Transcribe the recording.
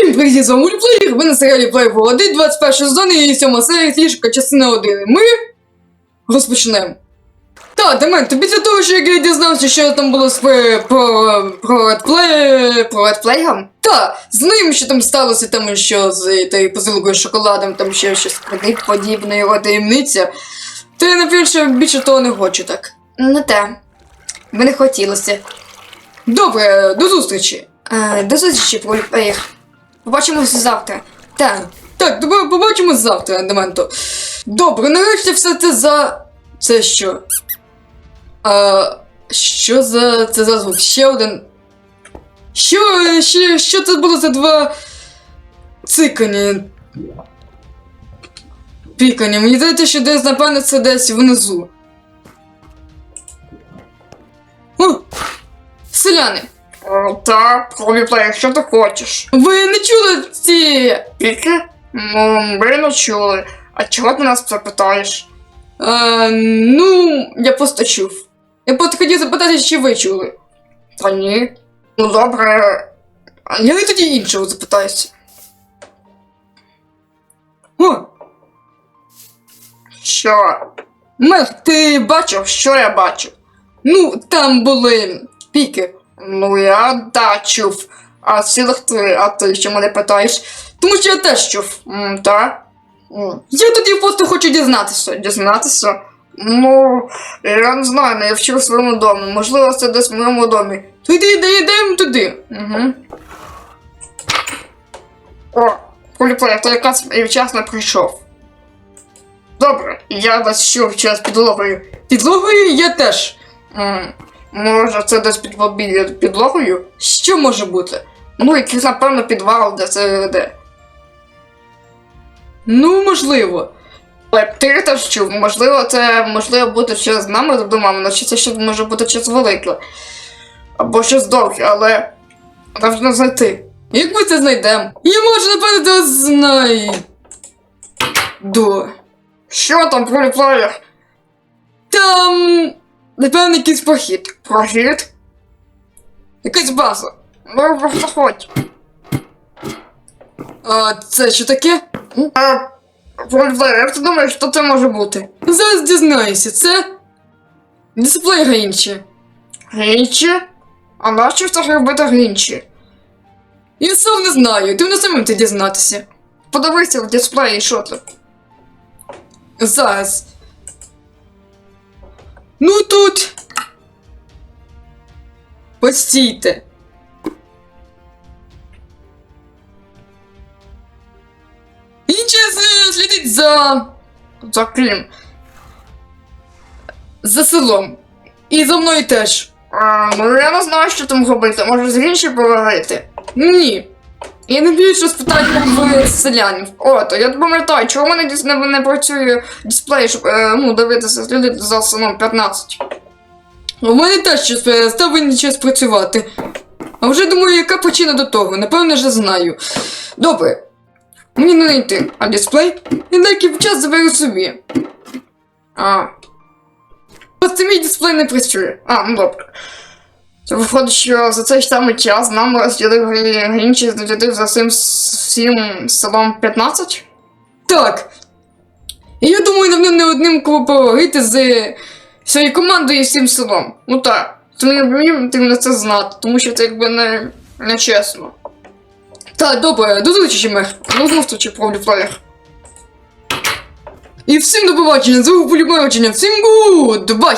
Всім привіт, з вами ви на серіалі Play Володи, 21 сезон і 7 серія фішка, частина 1. Ми розпочнемо. Та, Демен, тобі для того, що я дізнався, що там було з про, про, про про редплеєм? Та, з ним, що там сталося, там що з тією позилкою шоколадом, там ще щось подібне, його таємниця. То я напевно, більше того не хочу так. Не те. Мені хотілося. Добре, до зустрічі. Е, до зустрічі, Поліпеєр. Побачимося завтра. Так. Так, добре, побачимось завтра, Дементо. Добре, нарешті все це за. Це що? А, що за. Це за звук? Ще один. Що, ще, що це було за два цикання? Пікання. Мені здається, що десь, напевно, це десь внизу. О! Селяни! Так, Хобіплеєр, що ти хочеш? Ви не чули ці. Піки? Ну, ми не чули. А чого ти нас це питаєш? А, ну, я просто чув. Я просто хотів запитати, чи ви чули. Та ні. Ну добре. А я не тоді іншого запитаюся. О, Що? Мех, ти бачив? Що я бачу? Ну, там були піки. Ну я да чув. А цілих три, а ти що мене питаєш? Тому що я теж чув. М, та? Я тоді просто хочу дізнатися. Дізнатися? Ну, я не знаю, не я вчив в своєму домі. Можливо, це десь в моєму домі. То йди, йдемо туди. Угу. О, Хобіплеєр, ти якраз і вчасно прийшов. Добре, я десь чув час підлогою. Підлогою я теж. М, Може, це десь під підлогою? Що може бути? Ну, якийсь, напевно, підвал, де це веде. Ну, можливо. Але ти теж чув, можливо, це можливо бути щось з нами додумами, але чи це ще може бути щось велике. Або щось довге, але потрібно знайти. Як ми це знайдемо? Я може, напевно, це знайду. Що там, поліплеєр? Там. Напевно, якийсь похід. Прохід? Якась база. Ну, заходь. А це що таке? Поліплеєр, як ти думаєш, що це може бути? Зараз дізнаюся, це. Дисплей інші. Грінчі? А нащо це робити грінчі? Я сам не знаю, ти не самим це дізнатися. Подивися в дисплеї, що це. Зараз. Ну тут. Постійте. Інше з- слідить за. За ким? за селом. І за мною теж. А, ну я не знаю, що там робити. Може з грінчі поговорити? Ні. Я не більше спитати в селянів. О, то я пам'ятаю, чого в мене не, не працює дисплей, щоб е, ну, дивитися сліди за селом 15. У мене теж щось перестав час працювати. А вже думаю, яка причина до того, напевно, вже знаю. Добре. Мені не знайти, а дисплей я деякий час заберу собі. А, Просто мій дисплей не працює. а, ну добре. Виходить, що за цей самий час нам розділив Грінчі дослідив за цим всім селом 15? Так. І я думаю, нам не одним кого поговорити з своєю командою і всім селом. Ну так. Ти мені потрібно це знати, тому що це якби не, не чесно. Так, добре, до зустрічі, мер. До зустрічі, пробліплеєр. І всім до побачення, з вами Полімерчення, всім гуд, бай!